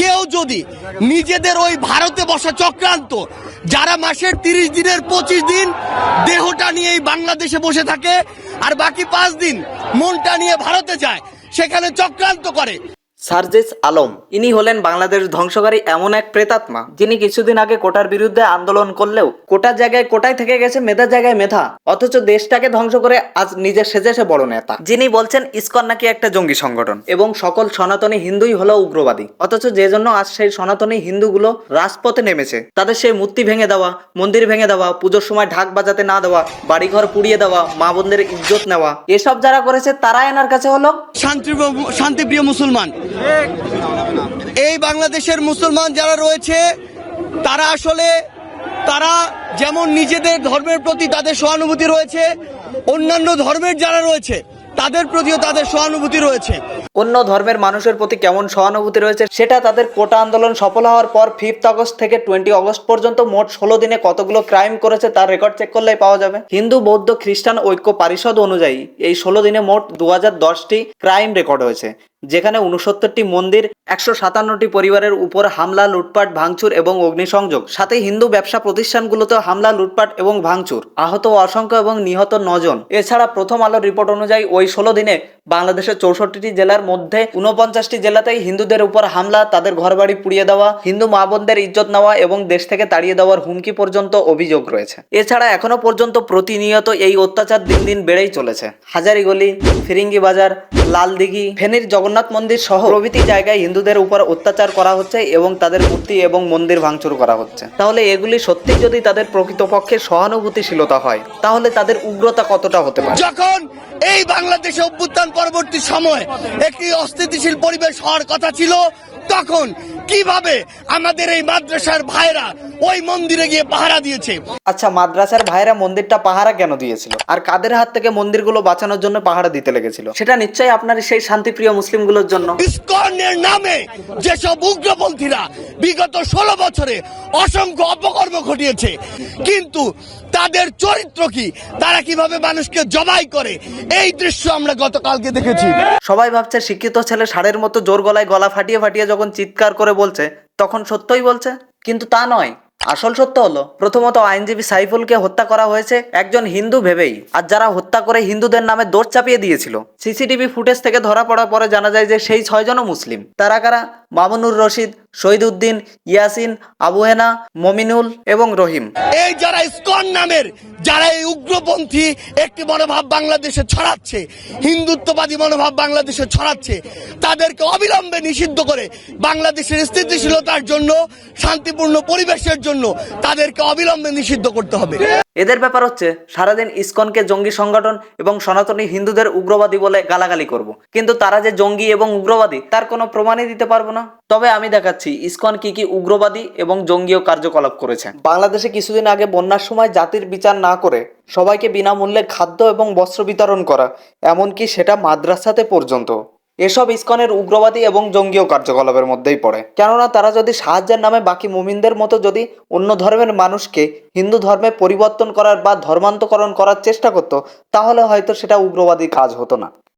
কেউ যদি নিজেদের ওই ভারতে বসা চক্রান্ত, যারা মাসের তিরিশ দিনের পঁচিশ দিন দেহটা নিয়ে এই বাংলাদেশে বসে থাকে, আর বাকি পাঁচ দিন মনটা নিয়ে ভারতে যায়, সেখানে চক্রান্ত করে। সার্জিস আলম। ইনি হলেন বাংলাদেশ ধ্বংসকারী এমন এক প্রেতাত্মা, যিনি কিছুদিন আগে কোটার বিরুদ্ধে আন্দোলন করলেও কোটার জায়গায় কোটায় থেকে গেছে মেধার জায়গায় মেধা। অথচ দেশটাকে ধ্বংস করে আজ নিজে সেজেছে বড় নেতা। যিনি বলছেন, ইসকন নাকি একটা জঙ্গি সংগঠন এবং সকল সনাতনী হিন্দুই হলো উগ্রবাদী। অথচ যে জন্য আজ সেই সনাতনী হিন্দুগুলো রাজপথে নেমেছে, তাদের সেই মূর্তি ভেঙে দেওয়া, মন্দির ভেঙে দেওয়া, পুজোর সময় ঢাক বাজাতে না দেওয়া, বাড়িঘর পুড়িয়ে দেওয়া, মা বোনদের ইজ্জত নেওয়া, এসব যারা করেছে তারা এনার কাছে হলো শান্তি শান্তিপ্রিয় মুসলমান। এই বাংলাদেশের মুসলমান যারা রয়েছে, তারা আসলে, তারা যেমন নিজেদের ধর্মের প্রতি তাদের সহানুভূতি রয়েছে, অন্যান্য ধর্মের যারা রয়েছে, তাদের প্রতিও তাদের সহানুভূতি রয়েছে। অন্য ধর্মের মানুষের প্রতি কেমন সহানুভূতি রয়েছে, সেটা তাদের কোটা আন্দোলন সফল হওয়ার পর ফিফথ আগস্ট থেকে টোয়েন্টি আগস্ট পর্যন্ত মোট ষোলো দিনে কতগুলো ক্রাইম করেছে তার রেকর্ড চেক করলেই পাওয়া যাবে। হিন্দু, বৌদ্ধ, খ্রিস্টান, ঐক্য, পরিষদ অনুযায়ী এই ষোলো দিনে মোট দু হাজার দশটি ক্রাইম রেকর্ড হয়েছে। যেখানে উনসত্তরটি মন্দির, একশো সাতান্নটি পরিবারের উপর হামলা, লুটপাট, ভাঙচুর এবং অগ্নিসংযোগ। সাথে হিন্দু ব্যবসা প্রতিষ্ঠানগুলোতে হামলা, লুটপাট এবং ভাঙচুর। আহত অসংখ্য এবং নিহত নজন। এছাড়া প্রথম আলোর রিপোর্ট অনুযায়ী ওই ষোলো দিনে বাংলাদেশের চৌষট্টিটি জেলার মধ্যে উনপঞ্চাশটি জেলাতেই হিন্দুদের উপর হামলা, তাদের ঘরবাড়ি পুড়িয়ে দেওয়া, হিন্দু মা বোনদের ইজ্জত নেওয়া এবং দেশ থেকে তাড়িয়ে দেওয়ার হুমকি পর্যন্ত অভিযোগ রয়েছে। এছাড়া এখনও পর্যন্ত প্রতিনিয়ত এই অত্যাচার দিন দিন বেড়েই চলেছে। হাজারিগলি ফিরিঙ্গি বাজার লালদিঘি, ফেনীর জগন্নাথ মন্দির সহ প্রভৃতি জায়গায় হিন্দুদের উপর অত্যাচার করা হচ্ছে এবং তাদের মূর্তি এবং মন্দির ভাঙচুর করা হচ্ছে। তাহলে এগুলি সত্যি যদি তাদের প্রকৃতপক্ষে সহানুভূতিশীলতা হয়, তাহলে তাদের উগ্রতা কতটা হতে পারে? যখন এই বাংলাদেশে অভ্যুত্থান পরবর্তী সময় একটি অস্থিতিশীল পরিবেশ হওয়ার কথা ছিল তখন কীভাবে আমাদের এই মাদ্রাসার ভাইরা ওই মন্দিরে গিয়ে পাহারা দিয়েছে? আচ্ছা মাদ্রাসার ভাইরা মন্দিরটা পাহারা কেন দিয়েছিল? আর কাদের হাত থেকে মন্দিরগুলো বাঁচানোর জন্য পাহারা দিতে লেগেছিল? সেটা নিশ্চয়ই আপনার সেই শান্তিপ্রিয় মুসলিমগুলোর জন্য। ইস্কনের নামে যেসব উগ্রপন্থীরা বিগত ষোলো বছরে অসংখ্য অপকর্ম ঘটিয়েছে কিন্তু তাদের চরিত্র কি? তারা কীভাবে মানুষকে জবাই করে? এই দৃশ্য আমরা গতকালকে দেখেছি। সবাই ভাবছে শিক্ষিত ছেলে ষাঁড়ের মতো জোর গলায় গলা ফাটিয়ে ফাটিয়ে যখন চিৎকার করে বলছে, তখন সত্যই বলছে? কিন্তু তা নয়। আসল সত্য হলো, প্রথমত আইনজীবী সাইফুলকে হত্যা করা হয়েছে একজন হিন্দু ভেবেই, আর যারা হত্যা করে হিন্দুদের নামে দোষ চাপিয়ে দিয়েছিল। সিসিটিভি ফুটেজ থেকে ধরা পড়ার পরে জানা যায় যে সেই ছয়জনও মুসলিম। তারা কারা? মামুনুর রশিদ শহীদ উদ্দিন ইয়াসিন, আবু হেনা, মমিনুল এবং রহিম। এই যারা ইস্কন নামের, যারা এই উগ্রপন্থী একটি মনোভাব বাংলাদেশে ছড়াচ্ছে, হিন্দুত্ববাদী মনোভাব বাংলাদেশে ছড়াচ্ছে, তাদেরকে অবিলম্বে নিষিদ্ধ করে বাংলাদেশের স্থিতিশীলতার জন্য, শান্তিপূর্ণ পরিবেশের জন্য তাদেরকে অবিলম্বে নিষিদ্ধ করতে হবে। এদের ব্যাপার হচ্ছে, সারাদিন ইসকনকে জঙ্গি সংগঠন এবং সনাতনী হিন্দুদের উগ্রবাদী বলে গালাগালি করব। কিন্তু তারা যে জঙ্গি এবং উগ্রবাদী, তার কোনো প্রমাণই দিতে পারব না। তবে আমি দেখাচ্ছি, ইসকন কি কি উগ্রবাদী এবং জঙ্গীয় কার্যকলাপ করেছে। বাংলাদেশে কিছুদিন আগে বন্যার সময় জাতির বিচার না করে সবাইকে বিনামূল্যে খাদ্য এবং বস্ত্র বিতরণ করা, এমনকি সেটা মাদ্রাসাতে পর্যন্ত। এসব ইস্কনের উগ্রবাদী এবং জঙ্গীয় কার্যকলাপের মধ্যেই পড়ে। কেননা তারা যদি সাহায্যের নামে বাকি মুমিনদের মতো যদি অন্য ধর্মের মানুষকে হিন্দু ধর্মে পরিবর্তন করার বা ধর্মান্তকরণ করার চেষ্টা করত, তাহলে হয়তো সেটা উগ্রবাদী কাজ হতো না।